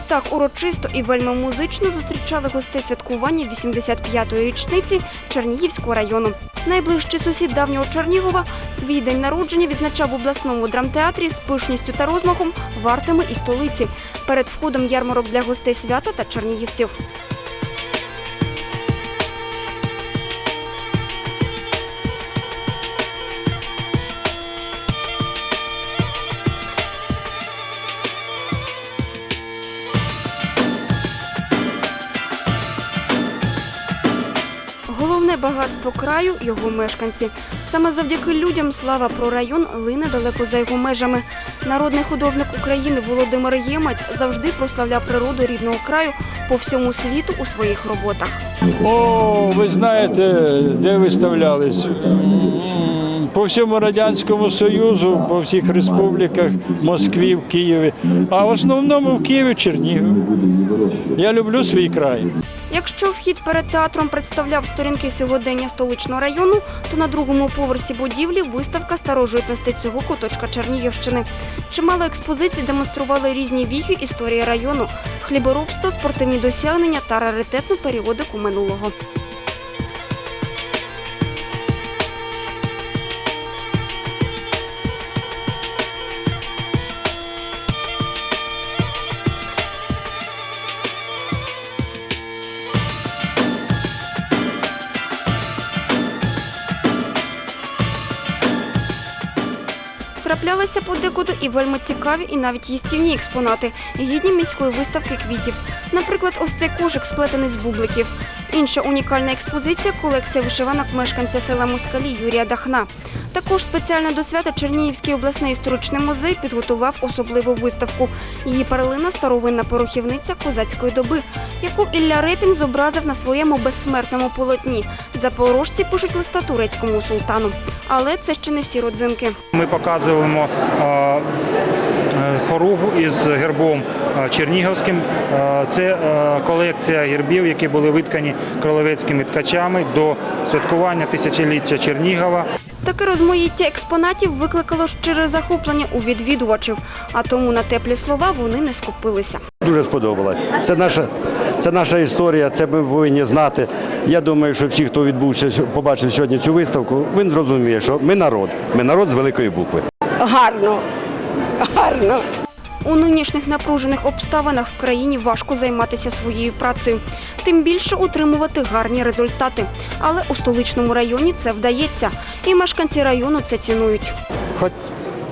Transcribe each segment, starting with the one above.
Так урочисто і вельмомузично зустрічали гостей святкування 85-ї річниці Чернігівського району. Найближчий сусід давнього Чернігова свій день народження відзначав в обласному драмтеатрі з пишністю та розмахом, вартами і столиці. Перед входом ярмарок для гостей свята та чернігівців. Багатство краю його мешканці. Саме завдяки людям слава про район лине далеко за його межами. Народний художник України Володимир Ємець завжди прославляв природу рідного краю по всьому світу у своїх роботах. О, ви знаєте, де виставлялись? По всьому Радянському Союзу, по всіх республіках, Москві, в Києві. А в основному в Києві Чернігів. Я люблю свій край. Якщо вхід перед театром представляв сторінки сьогодення столичного району, то на другому поверсі будівлі виставка старожитності цього куточка Чернігівщини. Чимало експозицій демонстрували різні віхи історії району, хліборобство, спортивні досягнення та раритетну періодику минулого. Траплялися подекуди і вельми цікаві, і навіть їстівні експонати, гідні міської виставки квітів. Наприклад, ось цей кошик сплетений з бубликів. Інша унікальна експозиція колекція вишиванок мешканця села Москалі Юрія Дахна. Також спеціально до свята Чернігівський обласний історичний музей підготував особливу виставку. Її перлина старовинна порохівниця козацької доби, яку Ілля Репін зобразив на своєму безсмертному полотні. Запорожці пишуть листа турецькому султану. Але це ще не всі родзинки. Ми показуємо е, е, хоругу із гербом е, чернігівським. Е, Це колекція гербів, які були виткані кролевецькими ткачами до святкування тисячоліття Чернігова. Таке розмаїття експонатів викликало щире захоплення у відвідувачів, а тому на теплі слова вони не скупилися. Дуже сподобалось. Це наша, це наша історія, це ми повинні знати. Я думаю, що всі, хто відбувся, побачив сьогодні цю виставку, він зрозуміє, що ми народ. Ми народ з великої букви. Гарно, гарно. У нинішніх напружених обставинах в країні важко займатися своєю працею, тим більше утримувати гарні результати. Але у столичному районі це вдається, і мешканці району це цінують. Хоч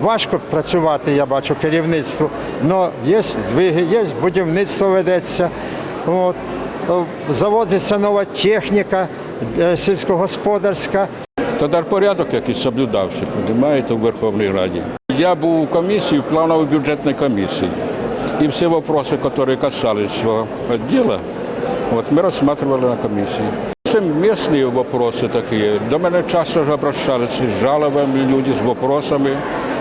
важко працювати, я бачу керівництву, але є здвиги, є будівництво ведеться. От. Заводиться нова техніка е, сільськогосподарська. Тоді порядок якийсь соблюдався, розумієте, у Верховній Раді. Я був у комісії, в плановій бюджетній комісії. І всі питання, які касались цього відділу, от ми розглядали на комісії. Це місцеві питання такі. До мене часто ж обращалися з жалобами люди, з питаннями.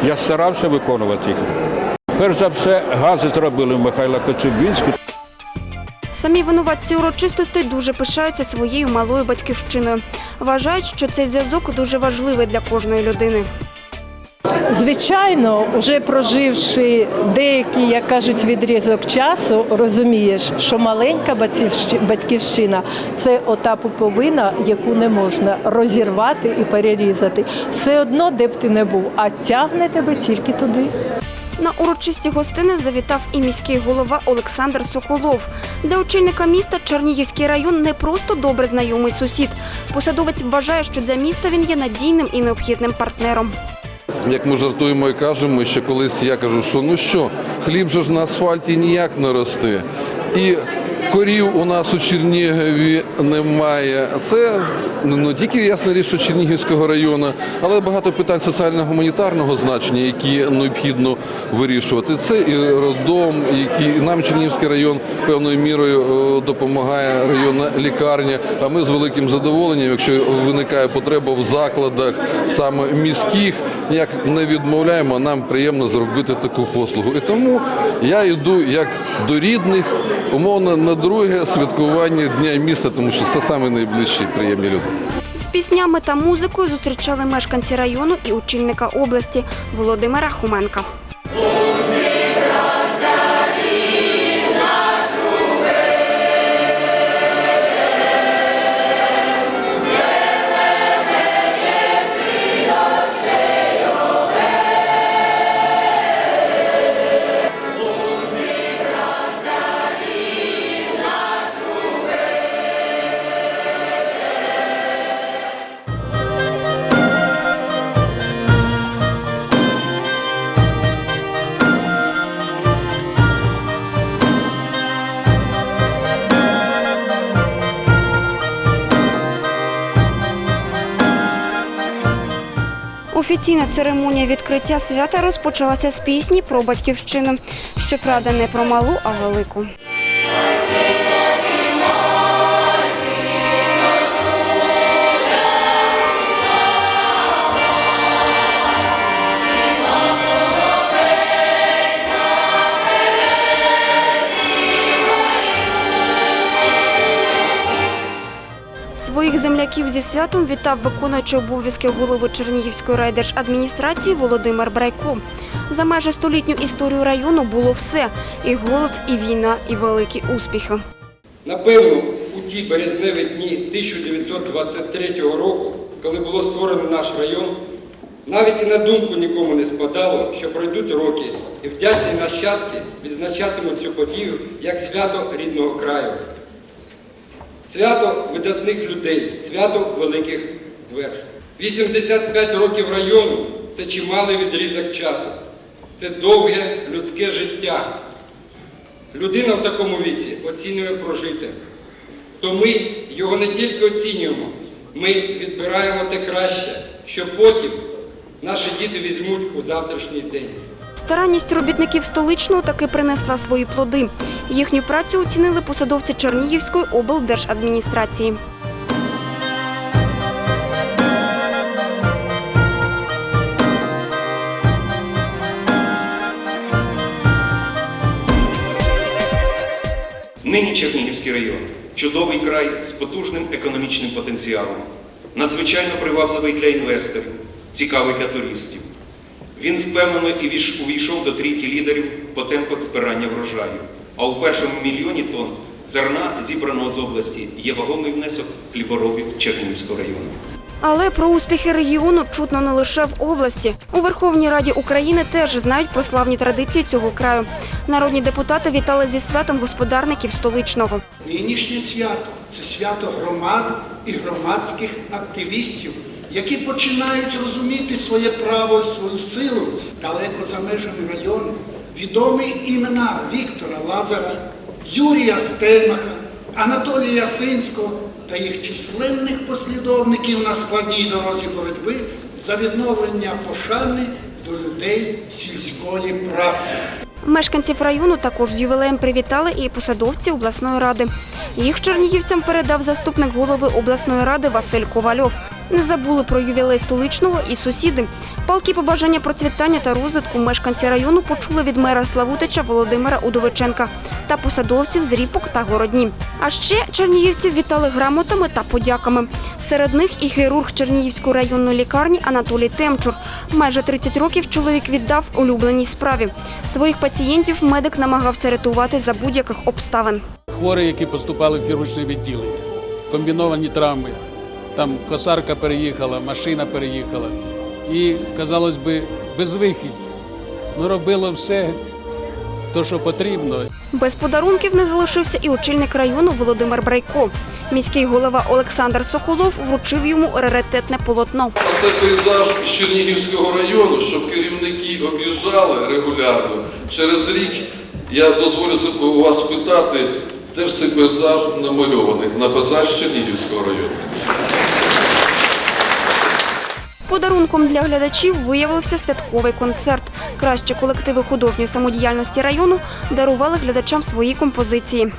Я старався виконувати їх. Перш за все, гази зробили Михайла Коцюбінську. Самі винуватці урочистостей дуже пишаються своєю малою батьківщиною. Вважають, що цей зв'язок дуже важливий для кожної людини. Звичайно, вже проживши деякий, як кажуть, відрізок часу, розумієш, що маленька батьківщина це ота пуповина, яку не можна розірвати і перерізати. Все одно, де б ти не був, а тягне тебе тільки туди. На урочисті гостини завітав і міський голова Олександр Соколов. Для очільника міста Чернігівський район не просто добре знайомий сусід. Посадовець вважає, що для міста він є надійним і необхідним партнером. Як ми жартуємо і кажемо, що колись я кажу, що ну що, хліб же ж на асфальті ніяк не росте. І корів у нас у Чернігові немає. Це ну, не тільки ясна річ, що Чернігівського району, але багато питань соціально-гуманітарного значення, які необхідно вирішувати. Це і роддом, які і нам Чернігівський район певною мірою е, допомагає районна лікарня. А ми з великим задоволенням, якщо виникає потреба в закладах саме міських, ніяк не відмовляємо. Нам приємно зробити таку послугу. І тому я йду як до рідних, умовно на друге святкування дня міста, тому що це саме найближчі приємні люди. З піснями та музикою зустрічали мешканці району і очільника області Володимира Хуменка. Офіційна церемонія відкриття свята розпочалася з пісні про батьківщину. Щоправда, не про малу, а велику. Своїх земляків зі святом вітав виконуючий обов'язки голови Чернігівської райдержадміністрації Володимир Брайко. За майже столітню історію району було все: і голод, і війна, і великі успіхи. Напевно, у ті березневі дні 1923 року, коли було створено наш район, навіть і на думку нікому не спадало, що пройдуть роки, і вдячні нащадки відзначатимуть цю подію як свято рідного краю. Свято видатних людей, свято великих звершень. 85 років району це чималий відрізок часу. Це довге людське життя. Людина в такому віці оцінює прожите. То ми його не тільки оцінюємо, ми відбираємо те краще, що потім наші діти візьмуть у завтрашній день. Старанність робітників столичного таки принесла свої плоди. Їхню працю оцінили посадовці Чернігівської облдержадміністрації. Нині Чернігівський район чудовий край з потужним економічним потенціалом, надзвичайно привабливий для інвесторів, цікавий для туристів. Він впевнено і увійшов до трійки лідерів по темпах збирання врожаю. А у першому мільйоні тонн зерна, зібраного з області, є вагомий внесок хліборобів Чернігівського району. Але про успіхи регіону чутно не лише в області. У Верховній Раді України теж знають про славні традиції цього краю. Народні депутати вітали зі святом господарників столичного. Нинішнє свято це свято громад і громадських активістів, які починають розуміти своє право і свою силу далеко за межами району. Відомі імена Віктора Лазара, Юрія Стельмаха, Анатолія Ясинського та їх численних послідовників на складній дорозі боротьби за відновлення пошани до людей сільської праці. Мешканців району також з ювілеєм привітали і посадовці обласної ради. Їх чернігівцям передав заступник голови обласної ради Василь Ковальов. Не забули про ювілей столичного і сусіди. Палки побажання процвітання та розвитку мешканці району почули від мера Славутича Володимира Удовиченка та посадовців з Ріпок та Городні. А ще чернігівців вітали грамотами та подяками. Серед них і хірург Чернігівської районної лікарні Анатолій Темчур. Майже 30 років чоловік віддав улюбленій справі. Своїх пацієнтів медик намагався рятувати за будь-яких обставин. хворі, які поступали в хірургічне відділення, комбіновані травми. Там косарка переїхала, машина переїхала. І, казалось би, безвихідь. Ну, робило все, то, що потрібно. Без подарунків не залишився і очільник району Володимир Брайко. Міський голова Олександр Соколов вручив йому раритетне полотно. А це пейзаж Чернігівського району, щоб керівники об'їжджали регулярно. Через рік я дозволю у вас питати, теж цей пейзаж намальований на пейзаж Чернігівського району. Подарунком для глядачів виявився святковий концерт. Кращі колективи художньої самодіяльності району дарували глядачам свої композиції.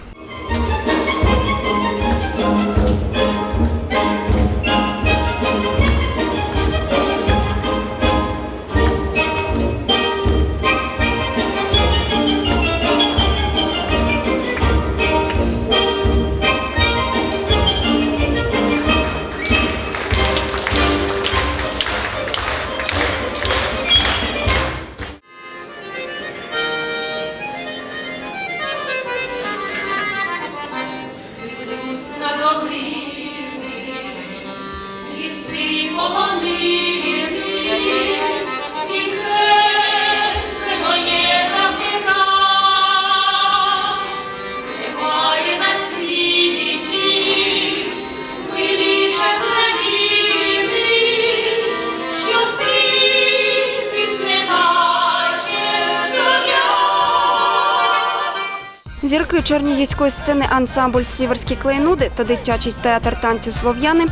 Зірки чернігівської сцени ансамбль Сіверські клейнуди та дитячий театр танцю Слов'яни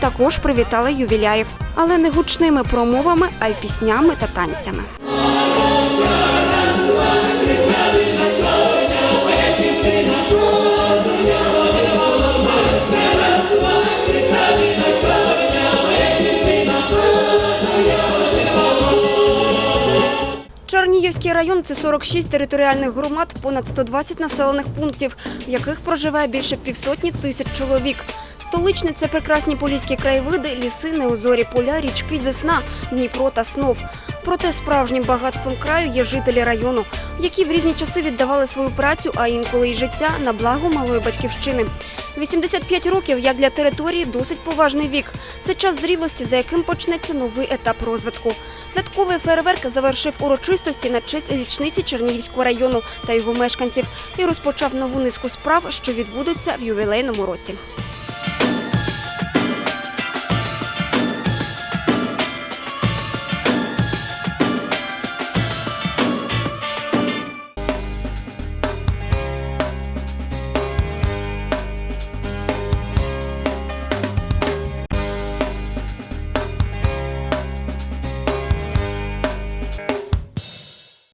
також привітали ювілярів, але не гучними промовами, а й піснями та танцями. Чернігівський район це 46 територіальних громад, понад 120 населених пунктів, в яких проживає більше півсотні тисяч чоловік. Столичне це прекрасні поліські краєвиди, ліси, неозорі поля, річки Десна, Дніпро та Снов. Проте справжнім багатством краю є жителі району, які в різні часи віддавали свою працю, а інколи й життя на благо малої батьківщини. 85 років, як для території, досить поважний вік. Це час зрілості, за яким почнеться новий етап розвитку. Святковий фейерверк завершив урочистості на честь річниці Чернігівського району та його мешканців і розпочав нову низку справ, що відбудуться в ювілейному році.